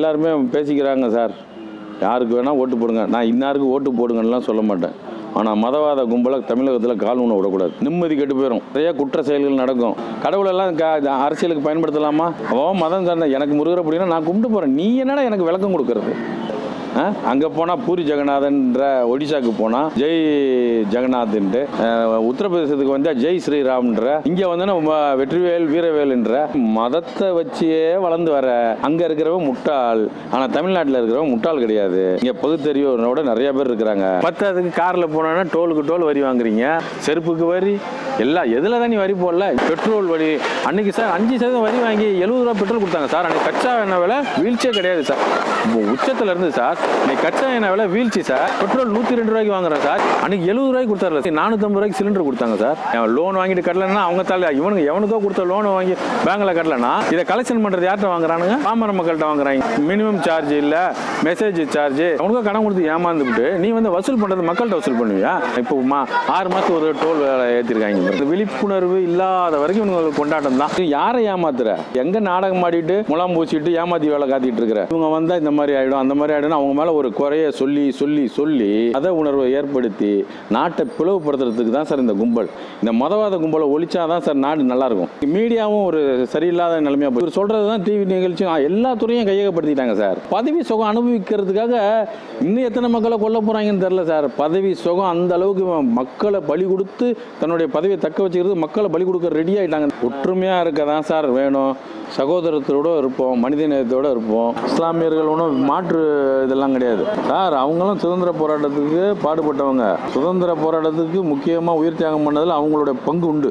எல்லாருமே பேசிக்கிறாங்க சார். யாருக்கு வேணால் ஓட்டு போடுங்க. நான் இன்னாருக்கு ஓட்டு போடுங்கன்னுலாம் சொல்ல மாட்டேன். ஆனால் மதவாத கும்பலை தமிழகத்தில் கால் ஊன விடக்கூடாது. நிம்மதி கெட்டு போயிடும் நிறைய குற்ற செயல்கள் நடக்கும். கடவுளெல்லாம் க அரசியலுக்கு பயன்படுத்தலாமா? அவன் மதம் சார்ந்த எனக்கு முருகரை அப்படின்னா நான் கும்பிட்டு போகிறேன் நீ என்னடா எனக்கு விளக்கம் கொடுக்கறது? அங்கே போனால் பூரி ஜெகநாதன்ற ஒடிசாக்கு போனால் ஜெய் ஜெகநாத்ன்ட்டு. உத்தரப்பிரதேசத்துக்கு வந்தால் ஜெய் ஸ்ரீராம்ன்ற. இங்கே வந்தோன்னா வெற்றிவேல் வீரவேலுன்ற. மதத்தை வச்சே வளர்ந்து வர அங்கே இருக்கிறவன் முட்டாள். ஆனால் தமிழ்நாட்டில் இருக்கிறவன் முட்டாள் கிடையாது. இங்கே பகுத்தறிவோட நிறைய பேர் இருக்கிறாங்க. பத்தாவதுக்கு காரில் போனோன்னா டோலுக்கு டோல் வரி வாங்குறீங்க. செருப்புக்கு வரி எல்லாம் எதில் தான் நீ வரி போடல? பெட்ரோல் வரி. அன்னைக்கு சார் அஞ்சு சதவீதம் வரி வாங்கி எழுபது ரூபா பெட்ரோல் கொடுத்தாங்க சார் அன்னைக்கு கச்சா எண்ணெய் விலை வீழ்ச்சியே கிடையாது சார் உச்சத்தில் இருந்து சார் இன்னைக்கு கச்சா எண்ணெய் விலை வீழ்ச்சி சார் பெட்ரோல் நூற்றி ரெண்டு ரூபாய்க்கு வாங்குறேன் சார் அன்னைக்கு எழுபது ரூபாய்க்கு கொடுத்தாரு நானூற்றம்பது ரூபாய்க்கு சிலிண்டர் கொடுத்தாங்க சார் லோன் வாங்கிட்டு கட்டலன்னா அவங்க தலை இவனுக்கு எவனுக்கோ கொடுத்த லோனை வாங்கி பேங்கில் கட்டலன்னா இதை கலெக்ஷன் பண்ணுறது யார்கிட்ட வாங்குறானுங்க? பாமர மக்கள்கிட்ட வாங்குறாங்க. மினிமம் சார்ஜ் இல்லை மெசேஜ் சார்ஜ் அவனுக்கோ கடன் கொடுத்து ஏமாந்துட்டு நீ வந்து வசூல் பண்ணுறது மக்கள்கிட்ட வசூல் பண்ணுவியா? இப்போ ஆறு மாதத்துக்கு ஒரு டோல் ஏற்றிருக்காங்க இந்த விழிப்புணர்வு இல்லாத வரைக்கும் இவங்க கொண்டாட்டம் தான் யாரை ஏமாத்துற? எங்க நாடகம் ஆடிட்டு முலாம் பூச்சிட்டு ஏமாத்தி வேலை காத்திட்டு இருக்கிற? இவங்க வந்தா இந்த மாதிரி ஆயிடும் அந்த மாதிரி ஆயிடும் அவங்க மேல ஒரு குறைய சொல்லி சொல்லி சொல்லி மத உணர்வை ஏற்படுத்தி நாட்டை பிளவுபடுத்துறதுக்கு தான் சார் இந்த கும்பல். இந்த மதவாத கும்பலை ஒழிச்சாதான் சார் நாடு நல்லா இருக்கும் மீடியாவும் ஒரு சரியில்லாத நிலைமையா போய் சொல்றது தான் டிவி நிகழ்ச்சியும் எல்லா துறையும் கையகப்படுத்திட்டாங்க சார். பதவி சுகம் அனுபவிக்கிறதுக்காக இன்னும் எத்தனை மக்களை கொல்ல போறாங்கன்னு தெரியல சார். பதவி சுகம் அந்த அளவுக்கு மக்களை பலி கொடுத்து தன்னுடைய பதவியை தக்க வச்சுக்கிறது மக்களை பலி கொடுக்க ரெடி ஆகிட்டாங்க ஒற்றுமையாக இருக்க தான் சார் வேணும். சகோதரத்தோட இருப்போம் மனிதநேயத்தோட இருப்போம். இஸ்லாமியர்கள் ஒன்றும் மாற்று இதெல்லாம் கிடையாது. சார் அவங்களும் சுதந்திர போராட்டத்துக்கு பாடுபட்டவங்க. சுதந்திர போராட்டத்துக்கு முக்கியமாக உயிர் தியாகம் பண்ணதில் அவங்களுடைய பங்கு உண்டு.